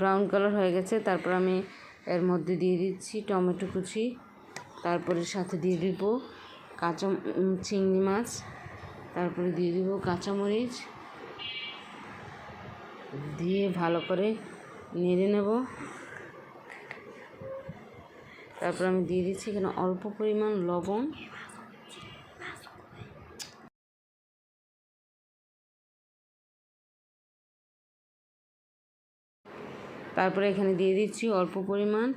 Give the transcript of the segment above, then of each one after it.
Brown colour হয়ে গেছে। তারপর আমি এর মধ্যে দিয়ে দিচ্ছি টমেটো কুচি। তারপরে সাথে দিয়ে দিব কাঁচা চিংড়ি মাছ। তারপরে দিয়ে দিব কাঁচামরিচ। দিয়ে ভালো করে নেড়ে নেব। তারপর আমি দিয়ে দিচ্ছি এখানে অল্প পরিমাণ লবণ। তারপরে এখানে দিয়ে দিচ্ছি অল্প পরিমাণ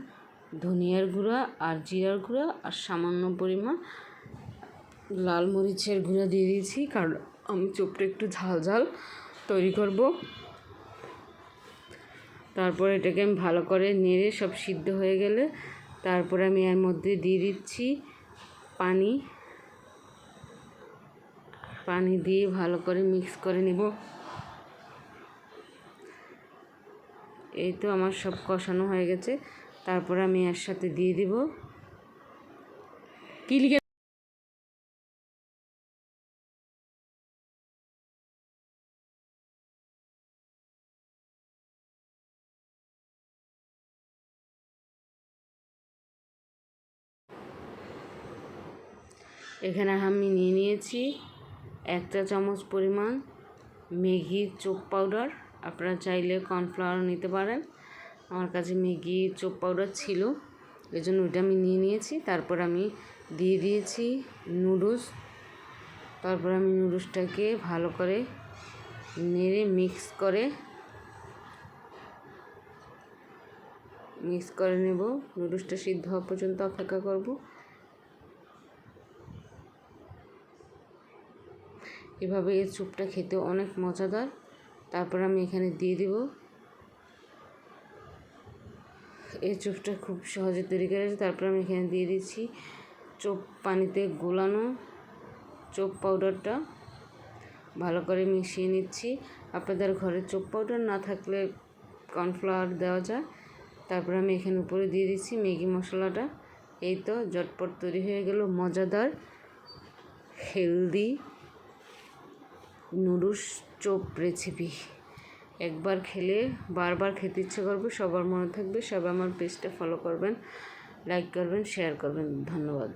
ধনিয়ার গুঁড়া আর জিরার গুঁড়া আর সামান্য পরিমাণ লাল মরিচের গুঁড়া দিয়ে দিয়েছি, কারণ আমি চোপটা একটু ঝাল ঝাল তৈরি করব। তারপর এটাকে আমি ভালো করে নেড়ে সব সিদ্ধ হয়ে গেলে তারপরে আমি এর মধ্যে দিয়ে দিচ্ছি পানি। পানি দিয়ে ভালো করে মিক্স করে নেব। এই তো আমার সব কষানো হয়ে গেছে। তারপর আমি এর সাথে দিয়ে দিব। কি এখানে আমি নিয়ে নিয়েছি এক চা চামচ পরিমাণ ম্যাগি চোপ পাউডার। আপনারা চাইলে কর্নফ্লাওয়ার নিতে পারেন। আমার কাছে ম্যাগি চোপ পাউডার ছিল এই জন্য ওইটা আমি নিয়ে নিয়েছি। তারপর আমি দিয়ে দিয়েছি নুডলস। তারপর আমি নুডলসটাকে ভালো করে নেড়ে মিক্স করে মিক্স করে নেব। নুডলসটা সিদ্ধ হওয়া পর্যন্ত অপেক্ষা করব। এভাবে এর স্যুপটা খেতে অনেক মজাদার। তারপর আমি এখানে দিয়ে দিব। এই চোপটা খুব সহজে তৈরি করা তারপর আমি এখানে দিয়ে দিচ্ছি চোপ পানিতে গোলানো চোপ পাউডারটা। ভালো করে মিশিয়ে নিচ্ছি। আপনাদের ঘরে চোপ পাউডার না থাকলে কর্নফ্লাওয়ার দেওয়া যায়। তারপর আমি এখানে উপরে দিয়ে দিচ্ছি ম্যাগি মশলাটা। এই তো জটপট তৈরি হয়ে গেল মজাদার, হেলদি নুডলস চোপ রেসিপি। একবার খেলে বারবার খেতে ইচ্ছে করবে, সবার মনে থাকবে, সবাই আমার পেজটা ফলো করবেন লাইক করবেন শেয়ার করবেন, ধন্যবাদ।